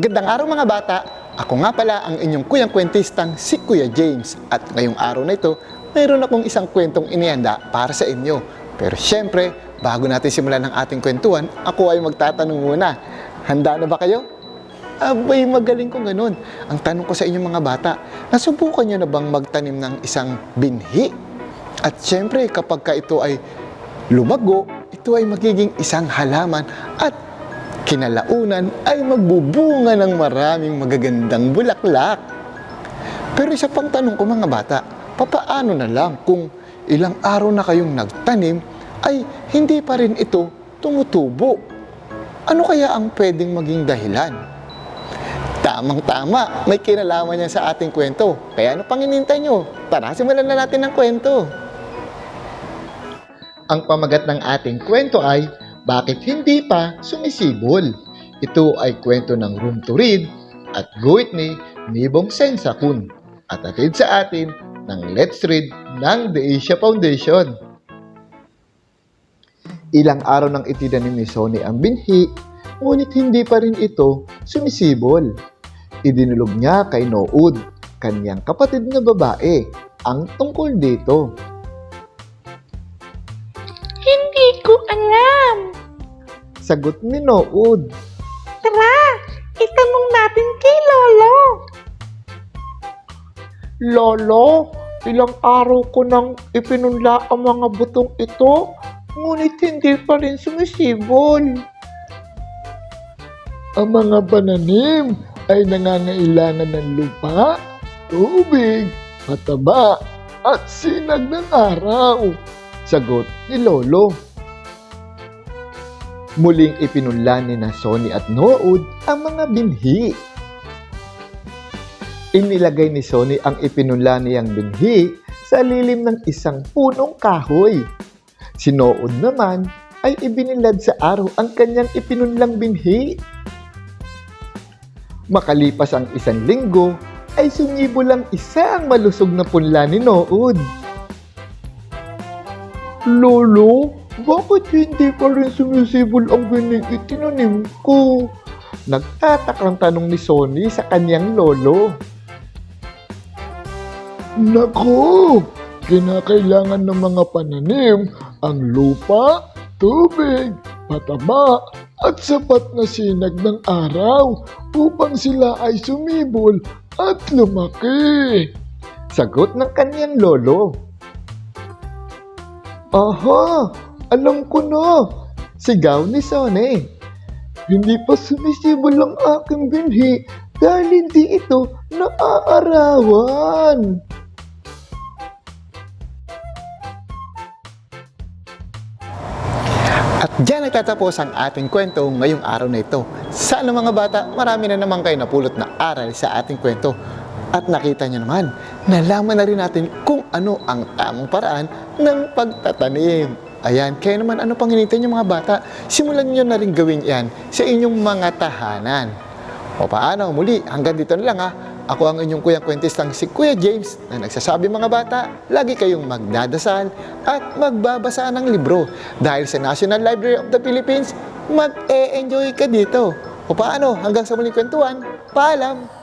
Magandang araw mga bata! Ako nga pala ang inyong kuyang kwentistang si Kuya James. At ngayong araw na ito, mayroon akong isang kwentong inihanda para sa inyo. Pero syempre, bago natin simulan ang ating kwentuhan, ako ay magtatanong muna. Handa na ba kayo? Abay, magaling ko ganun. Ang tanong ko sa inyong mga bata, nasubukan nyo na bang magtanim ng isang binhi? At syempre, kapag ka ito ay lumago, ito ay magiging isang halaman at kinalaunan ay magbubunga ng maraming magagandang bulaklak. Pero isa pang tanong ko mga bata, papaano na lang kung ilang araw na kayong nagtanim ay hindi pa rin ito tumutubo? Ano kaya ang pwedeng maging dahilan? Tamang-tama, may kinalaman yan sa ating kwento. Kaya ano pang inintay nyo? Tara, simulan na natin ang kwento. Ang pamagat ng ating kwento ay Bakit Hindi Pa Sumisibol? Ito ay kwento ng Room to Read at guhit ni Nibong Sensakun at atid sa atin ng Let's Read ng The Asia Foundation. Ilang araw nang itinanim ni Sony ang binhi, ngunit hindi pa rin ito sumisibol. Idinulog niya kay Nood, kanyang kapatid na babae, ang tungkol dito. Sagot ni Nood. Tara, itanong natin kay Lolo. Lolo, ilang araw ko nang ipinunla ang mga butong ito, ngunit hindi pa rin sumisibol. Ang mga bananim ay nangangailangan ng lupa, tubig, pataba, at sinag ng araw. Sagot ni Lolo. Muling ipinunla ni na Sony at Nood ang mga binhi. Inilagay ni Sony ang ipinunla niyang binhi sa lilim ng isang punong kahoy. Si Nood naman ay ibinilad sa araw ang kanyang ipinunlang binhi. Makalipas ang isang linggo, ay sumibol ang isang malusog na punla ni Nood. Lolo, bakit hindi pa rin sumisibol ang binig itinanim ko? Nagtatakang tanong ni Sony sa kanyang lolo. Nako! Kinakailangan ng mga pananim ang lupa, tubig, pataba, at sapat na sinag ng araw upang sila ay sumibol at lumaki. Sagot ng kanyang lolo. Aha! Alam ko na! Sigaw ni Sony. Hindi pa sumisibol ang aking binhi dahil hindi ito naaarawan. At dyan nagtatapos ang ating kwento ngayong araw na ito. Sana mga bata, marami na naman kayo napulot na aral sa ating kwento. At nakita nyo naman, nalaman na rin natin kung ano ang tamang paraan ng pagtatanim. Ayan, kaya naman ano pang hinintay nyo mga bata, simulan nyo na rin gawin yan sa inyong mga tahanan. O paano, muli, hanggang dito na lang ha. Ako ang inyong kuyang kwentistang si Kuya James na nagsasabi mga bata, lagi kayong magdadasal at magbabasa ng libro. Dahil sa National Library of the Philippines, mag-e-enjoy ka dito. O paano, hanggang sa muling kwentuhan, paalam!